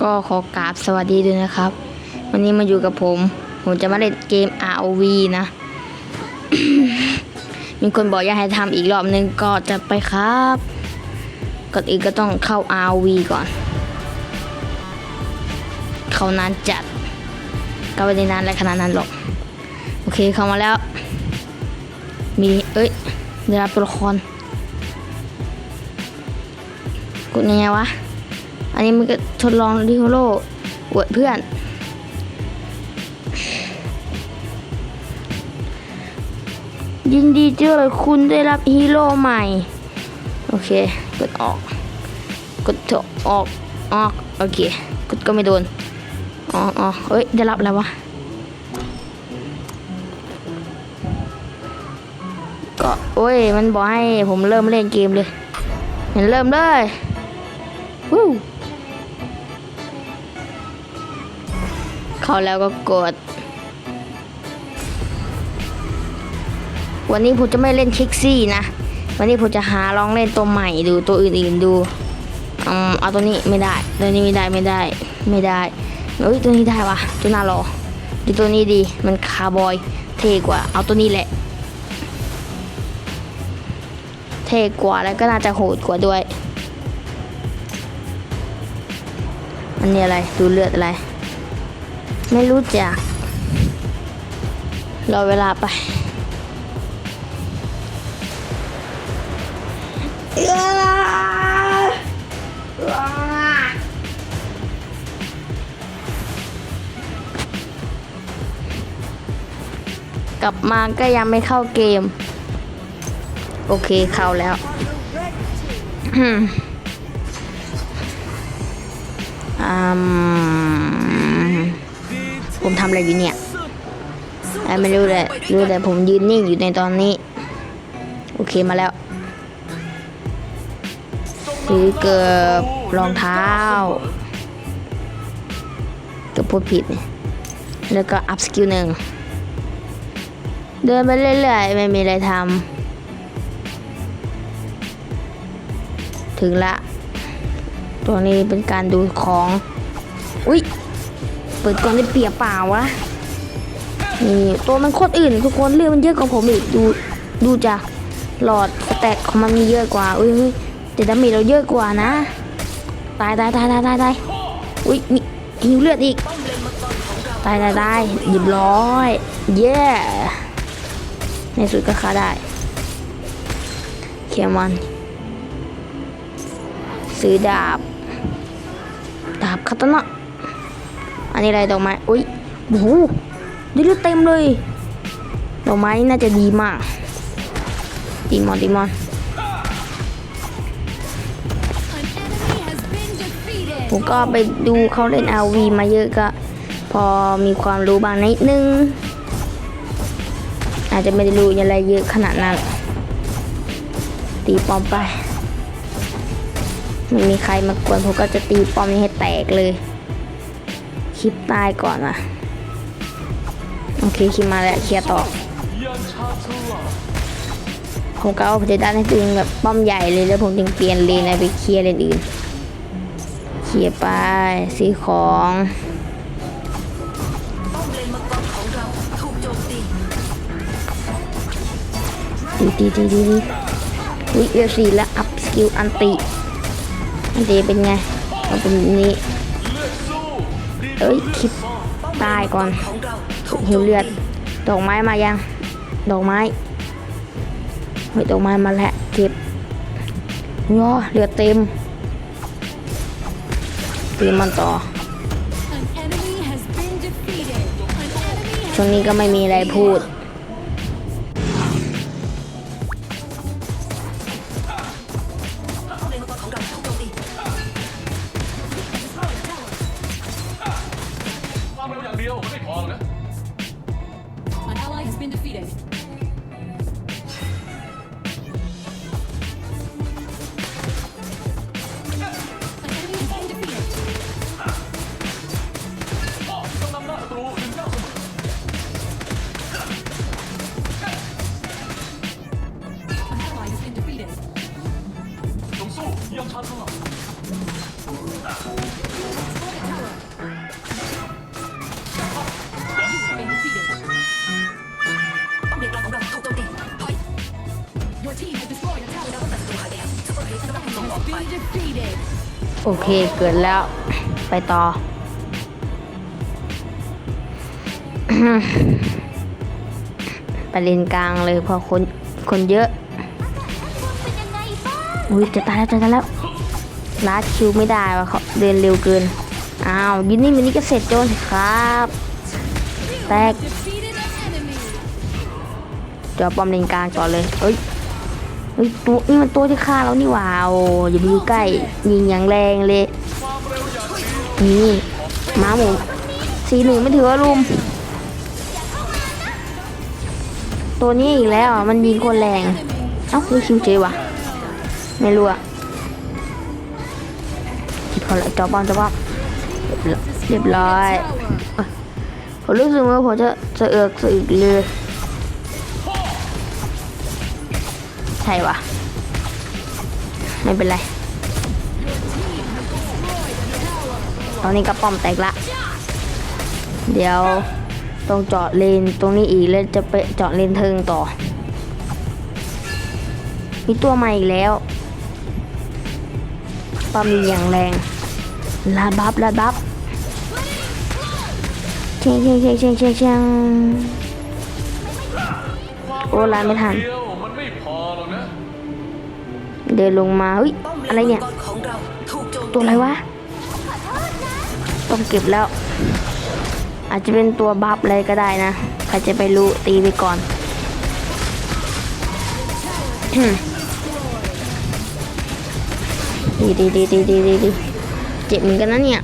ก็ขอกราบสวัสดีด้วยนะครับ วันนี้มาอยู่กับผม ผมจะมาเล่นเกม ROV นะ มีคนบอกอยากให้ทำอีกรอบนึงก็จะไปครับก่อนอื่นก็ต้องเข้า ROV ก่อน เขานานจัดก็ไม่ได้นานอะไรขนาดนั้นหรอก โอเคเข้ามาแล้ว มีเอ้ยได้รับตัวละครกดยังไงวะ อันนี้มันก็ทดลองดิโฮโลอวดเพื่อน ยินดีเจอคุณได้รับฮีโร่ใหม่ โอเค กดออก กดถอออกออก โอเค กดก็ไม่โดนอ๋ออ๋อเฮ้ย ได้รับแล้ววะก็โอ้ย มันบอกให้ผมเริ่มเล่นเกมเลย เห็นเริ่มเลยวู้ เข้าแล้วก็กด วันนี้ผมจะไม่เล่นคิกซี่นะ วันนี้ผมจะหาลองเล่นตัวใหม่ดูตัวอื่นๆดูอืมเอาตัวนี้ไม่ได้ ตัวนี้ไม่ได้ไม่ได้ ไม่ได้เอ้ยตัวนี้ได้วะตัวน่ารอดูตัวนี้ดีมันคาร์บอย เท่กว่า เอาตัวนี้แหละ เท่กว่าแล้วก็น่าจะโหดกว่าด้วยอันนี้อะไร ดูเลือดอะไร ไม่รู้จัก รอเวลาไปกลับมาก็ยังไม่เข้าเกม โอเคเข้าแล้วอืมอืม ผมทำอะไรอยู่เนี่ยไม่รู้เลยรู้แต่ผมยืนนิ่งอยู่ในตอนนี้ โอเคมาแล้วซื้อเกือบรองเท้าเกือบพูดผิดเนี่ยแล้วก็อัพสกิลหนึ่งเดินไปเรื่อยๆ ไม่มีอะไรทำถึงละ ตัวนี้เป็นการดูของ อุ้ย เปิดก่อนได้เปียบเปล่าวะนี่ตัวมันโคตรอื่นทุกคนเรื่องมันเยอะกว่าผมอีกดูดูจากหลอดสแต็กของมันมีเยอะกว่าอุ้ยแต่ดาเมจเราเยอะกว่านะตายตายตายตายตายตายอุ้ยมีหิวเลือดอีกตายตายตายหยิบร้อยเย้ในสุดก็ฆ่าได้เคลียมัน ซื้อดาบ ดาบคาตานะ อันนี้อะไรดอกไม้อุ้ยโอ้โหด้เลือดเต็มเลย ดอกไม้น่าจะดีมากดีมอนดีมอนผมก็ไปดูเขาเล่น LV มาเยอะก็ พอมีความรู้บางนิดนึง อาจจะไม่ได้รู้อะไรเยอะขนาดนั้น ตีปอมไปไม่มีใครมากวนผมก็จะตีปอมนี้ให้แตกเลย คลิปตายก่อนอะโอเคคลิปมาแล้วเคลียร์ต่อผมก็เอาเพดานให้ตัวเองแบบป้อมใหญ่เลยแล้วผมจึงเปลี่ยนเลนไปเคลียร์เลนอื่นเคลียร์ไปซื้อของดีดีดีดีดีวิเอลซีและอัพสกิลอันติอันติเป็นไงเอาเป็นนี้ เอ้ยคลิปตายก่อนหิวเลือด ดอกไม้มายัง ดอกไม้เฮ้ยดอกไม้มาแล้วเก็บว้าเลือดเต็มเตรียมมันต่อช่วงนี้ก็ไม่มีอะไรพูด โอเคเกิดแล้ว ไปต่อ ไปเลนกลางเลยเพอคนคนเยอะ อุ้ยจะตายแล้วจะตายแล้วลาดคิวไม่ได้ว่ะเขาเดินเร็วเกิน อ้าวยินนี่มันนี่ก็เสร็จโจนสิครับ แตกจอปอมเลนกลางก่อเลย เอ้ย ตัวนี่มันตัวที่ฆ่าเรานี่หว่าโอ้อย่าไปอยู่ใกล้ ยิงอย่างแรงเลยนี่ม้าหมูสีหนึ่งไม่ถือว่ารุม ตัวนี้อีกแล้วอะมันยิงคนแรง เอ้าไม่คิวเจวะไม่รู้อะคิดพอแล้วจอบอลจอบอลเรียบร้อยผมรู้สึกว่าผมจะจะเอือกสะอึกเลย ช่วะไม่เป็นไร ตอนนี้กระป๋อมแตกละ เดี๋ยวต้องเจาะเลนตรงนี้อีกแล้วจะไปเจาะเลนเทิงต่อ มีตัวใหม่อีกแล้วปั๊มมีอย่างแรงลาบัฟลาบัฟเชียงเชียงเชียงเชียงเชียงโอ้ลาไม่ทัน เดินลงมาเฮ้ยอะไรเนี่ย ตัวอะไรวะ ต้องเก็บแล้ว อาจจะเป็นตัวบัฟอะไรก็ได้นะ ใครจะไปรู้ตีไปก่อนดีดีดีดีดีดีดีเจ็บเหมือนกันนะเนี่ย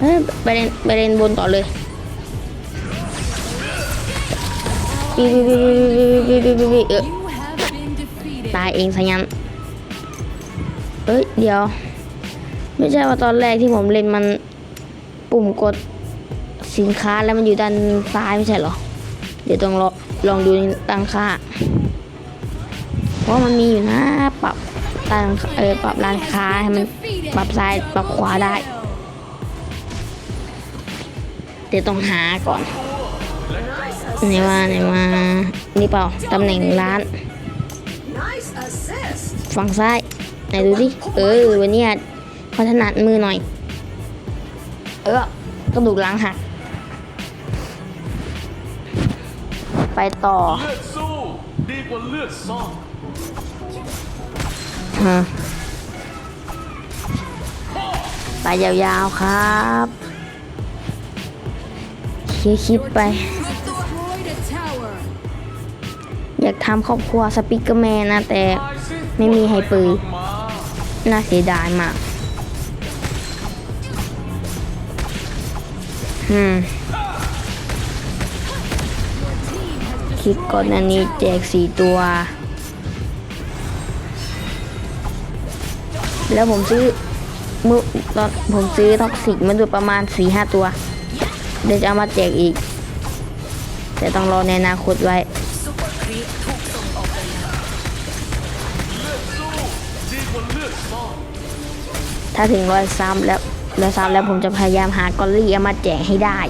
เอ้ยไปเล่นไปเล่นบนต่อเลยบีบีบีบีบีบีบีบีเออตายเองซะงั้น เอ้ยเดี๋ยว ไม่ใช่ว่าตอนแรกที่ผมเล่นมันปุ่มกดสินค้าแล้วมันอยู่ด้านซ้ายไม่ใช่เหรอ เดี๋ยวต้องลองลองดูตั้งค่า เพราะมันมีอยู่นะปรับตั้งเออปรับร้านค้าให้มันปรับซ้ายปรับขวาได้ เดี๋ยวต้องหาก่อนไหนว่าไหนว่านี่เปล่าตำแหน่งร้าน ฝั่งซ้าย ไหนดูดิเออวันนี้พัฒนาดมือหน่อย เออกระดูกหลังหักไปต่อเลือดสู้ดีกว่าเลือดซ่อนฮะไปยาวๆครับเคลียร์คลิปไป อยากทำครอบครัวสปิกเกอร์แมนนะ แต่ไม่มีให้ปืนมา น่าเสียดายมาก อืม คลิปก่อนหน้านี้แจกสี่ตัว แล้วผมซื้อเมื่อตอนผมซื้อท็อกซิกมาดูประมาณสี่ห้าตัว เดี๋ยวจะเอามาแจกอีก แต่ต้องรอในอนาคตไว้ ถ้าถึงร้อยซ้ำแล้วร้อยซ้ำแล้วผมจะพยายามหากอลลี่เอามาแจกให้ได้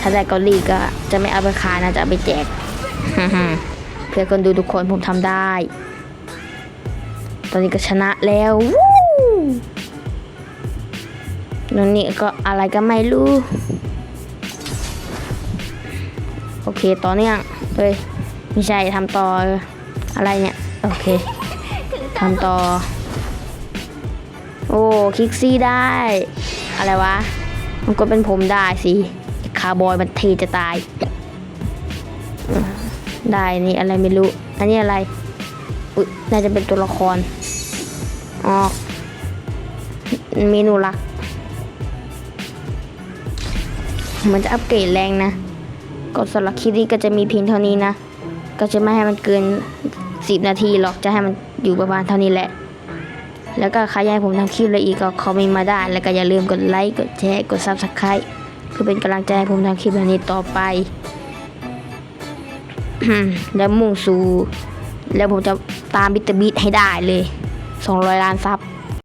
ถ้าได้กอลลี่ก็จะไม่เอาไปขายนะจะเอาไปแจกเพื่อคนดูทุกคนผมทำได้ ตอนนี้ก็ชนะแล้วตอนนี้ก็อะไรก็ไม่รู้ โอเคต่อเนื่องเอ้ยไม่ใช่ทำต่ออะไรเนี่ย โอเคทำต่อ โอ้คลิกซี่ได้ อะไรวะ มันก็เป็นผมได้สิคาร์บอยมันเทจะตาย ได้นี่อะไรไม่รู้ อันนี้อะไรอุ๊ยน่าจะเป็นตัวละครออกเมนูหลัก มันจะอัปเกรดแรงนะก็สำหรับคลิปนี้ก็จะมีเพียงเท่านี้นะ ก็จะไม่ให้มันเกิน 10 นาทีหรอกจะให้มันอยู่ประมาณเท่านี้แหละ แล้วก็ใครอยากให้ผมทำคลิปอะไรอีกก็คอมเมนต์มาได้ แล้วก็อย่าลืมกดไลค์กดแชร์กดซับสไครต์เพื่อเป็นกำลังใจให้ผมทำคลิปแบบนี้ต่อไป แล้วมุ่งสู่แล้วผมจะตามบิตเตอร์บิตให้ได้เลย 200 ล้านซับ